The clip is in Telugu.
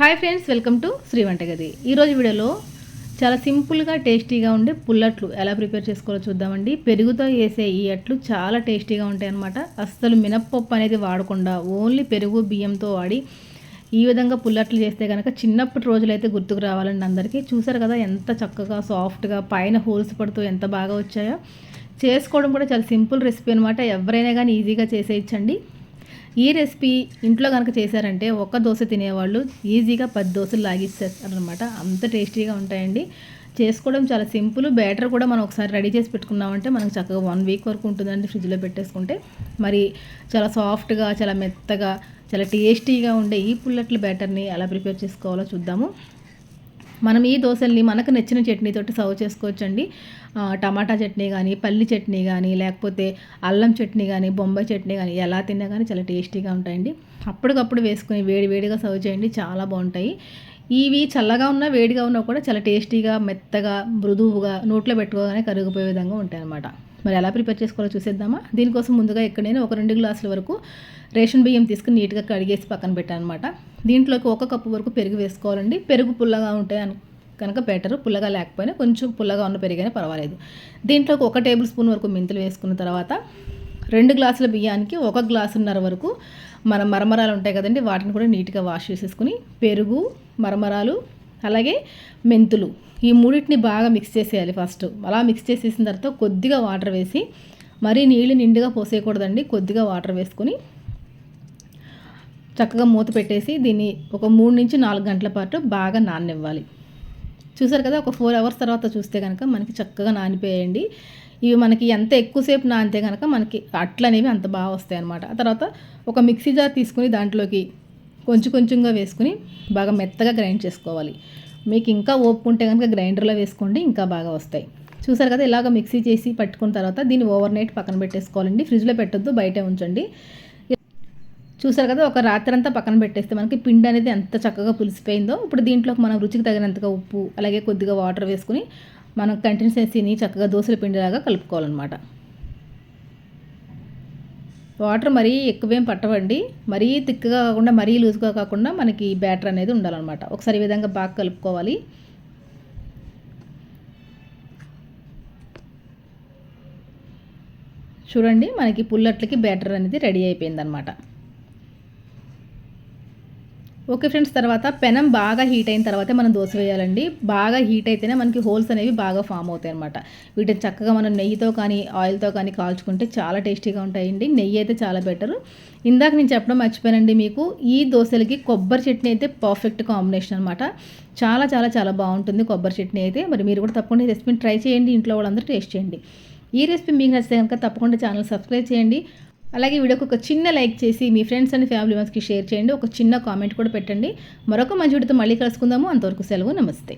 Hi friends welcome to Sri Vantagadi ఈరోజు వీడియోలో చాలా సింపుల్గా టేస్టీగా ఉండే పుల్లట్లు ఎలా ప్రిపేర్ చేసుకోవాలో చూద్దామండి. పెరుగుతో వేసే ఈ అట్లు చాలా టేస్టీగా ఉంటాయి అన్నమాట. అస్సలు మినప్పప్పు అనేది వాడకుండా ఓన్లీ పెరుగు బియ్యంతో వాడి ఈ విధంగా పుల్లట్లు చేస్తే కనుక చిన్నప్పటి రోజులైతే గుర్తుకు రావాలండి అందరికీ. చూసారు కదా ఎంత చక్కగా సాఫ్ట్గా పైన హోల్స్ పడుతూ ఎంత బాగా వచ్చాయో. చేసుకోవడం కూడా చాలా సింపుల్ రెసిపీ అనమాట ఎవరైనా కానీ ఈజీగా చేసేయచ్చండి. ఈ రెసిపీ ఇంట్లో కనుక చేశారంటే ఒక్క దోశ తినేవాళ్ళు ఈజీగా పది దోశలు లాగిస్తారనమాట అంత టేస్టీగా ఉంటాయండి. చేసుకోవడం చాలా సింపుల్. బ్యాటర్ కూడా మనం ఒకసారి రెడీ చేసి పెట్టుకున్నామంటే మనకు చక్కగా వన్ వీక్ వరకు ఉంటుందండి ఫ్రిడ్జ్లో పెట్టేసుకుంటే. మరి చాలా సాఫ్ట్గా చాలా మెత్తగా చాలా టేస్టీగా ఉండే ఈ పుల్లట్ల బ్యాటర్ని ఎలా ప్రిపేర్ చేసుకోవాలో చూద్దాము. మనం ఈ దోశల్ని మనకు నచ్చిన చట్నీతో సర్వ్ చేసుకోవచ్చండి. టమాటా చట్నీ కానీ పల్లి చట్నీ కానీ లేకపోతే అల్లం చట్నీ కానీ బొంబాయి చట్నీ కానీ ఎలా తిన్నా కానీ చాలా టేస్టీగా ఉంటాయండి. అప్పటికప్పుడు వేసుకొని వేడి వేడిగా సర్వ్ చేయండి చాలా బాగుంటాయి. ఇవి చల్లగా ఉన్నా వేడిగా ఉన్నా కూడా చాలా టేస్టీగా మెత్తగా మృదువుగా నోట్లో పెట్టుకోగానే కరిగిపోయే విధంగా ఉంటాయి అన్నమాట మరి ఎలా ప్రిపేర్ చేసుకోవాలో చూసేద్దామా? దీనికోసం ముందుగా ఇక్కడ నేను ఒక రెండు గ్లాసుల వరకు రేషన్ బియ్యం తీసుకుని నీట్గా కడిగేసి పక్కన పెట్టాను అనమాట దీంట్లోకి ఒక కప్పు వరకు పెరుగు వేసుకోవాలండి. పెరుగు పుల్లగా ఉంటాయి అని కనుక బెటర్. పుల్లగా లేకపోయినా కొంచెం పుల్లగా ఉన్న పెరిగైనా పర్వాలేదు. దీంట్లోకి ఒక టేబుల్ స్పూన్ వరకు మెంతులు వేసుకున్న తర్వాత రెండు గ్లాసుల బియ్యానికి ఒక గ్లాసున్నర వరకు మన మరమరాలు ఉంటాయి కదండి వాటిని కూడా నీట్గా వాష్ చేసేసుకుని పెరుగు మరమరాలు అలాగే మెంతులు. ఈ మూడింటిని బాగా మిక్స్ చేసేయాలి ఫస్ట్ అలా మిక్స్ చేసేసిన తర్వాత కొద్దిగా వాటర్ వేసి మరీ నీళ్ళు నిండుగా పోసేయకూడదండి. కొద్దిగా వాటర్ వేసుకొని చక్కగా మూత పెట్టేసి దీన్ని ఒక మూడు నుంచి నాలుగు గంటల పాటు బాగా నాననివ్వాలి. చూసారు కదా ఒక ఫోర్ అవర్స్ తర్వాత చూస్తే కనుక మనకి చక్కగా నానిపోయాయండి. ఇవి మనకి ఎంత ఎక్కువసేపు నానితే కనుక మనకి అట్లనేవి అంత బాగా వస్తాయి అనమాట ఆ తర్వాత ఒక మిక్సీ జార్ తీసుకుని దాంట్లోకి కొంచెం కొంచెంగా వేసుకుని బాగా మెత్తగా గ్రైండ్ చేసుకోవాలి. మీకు ఇంకా ఓపుకుంటే కనుక గ్రైండర్లో వేసుకోండి ఇంకా బాగా వస్తాయి. చూసారు కదా ఇలాగ మిక్సీ చేసి పట్టుకున్న తర్వాత దీన్ని ఓవర్ నైట్ పక్కన పెట్టేసుకోవాలండి. ఫ్రిడ్జ్లో పెట్టొద్దు బయటే ఉంచండి. చూసారు కదా ఒక రాత్రి అంతా పక్కన పెట్టేస్తే మనకి పిండి అనేది ఎంత చక్కగా పులిసిపోయిందో. ఇప్పుడు దీంట్లోకి మనం రుచికి తగినంతగా ఉప్పు అలాగే కొద్దిగా వాటర్ వేసుకుని మనం కంటిన్యూసీని చక్కగా దోశల పిండిలాగా కలుపుకోవాలన్నమాట. వాటర్ మరీ ఎక్కువేం పట్టవండి. మరీ థిక్గా కాకుండా మరీ లూజ్గా కాకుండా మనకి బ్యాటర్ అనేది ఉండాలన్నమాట. ఒకసారి ఈ విధంగా బాగా కలుపుకోవాలి. చూడండి మనకి పుల్లట్లకి బ్యాటర్ అనేది రెడీ అయిపోయిందనమాట ఓకే ఫ్రెండ్స్ తర్వాత పెనం బాగా హీట్ అయిన తర్వాతే మనం దోశ వేయాలండి. బాగా హీట్ అయితేనే మనకి హోల్స్ అనేవి బాగా ఫామ్ అవుతాయి అనమాట వీటిని చక్కగా మనం నెయ్యితో కానీ ఆయిల్తో కానీ కాల్చుకుంటే చాలా టేస్టీగా ఉంటాయండి. నెయ్యి అయితే చాలా బెటర్. ఇందాక నేను చెప్పడం మర్చిపోయానండి మీకు. ఈ దోశలకి కొబ్బరి చట్నీ అయితే పర్ఫెక్ట్ కాంబినేషన్ అనమాట చాలా చాలా చాలా బాగుంటుంది కొబ్బరి చట్నీ అయితే. మరి మీరు కూడా తప్పకుండా ఈ రెసిపీని ట్రై చేయండి. ఇంట్లో వాళ్ళందరూ టేస్ట్ చేయండి. ఈ రెసిపీ మీకు నచ్చితే కనుక తప్పకుండా ఛానల్ సబ్స్క్రైబ్ చేయండి. అలాగే వీడియోకి ఒక చిన్న లైక్ చేసి మీ ఫ్రెండ్స్ అండ్ ఫ్యామిలీ మెంబర్స్కి షేర్ చేయండి. ఒక చిన్న కామెంట్ కూడా పెట్టండి. మరొక మంచి వీడియోతో మళ్ళీ కలుసుకుందాము. అంతవరకు సెలవు. నమస్తే.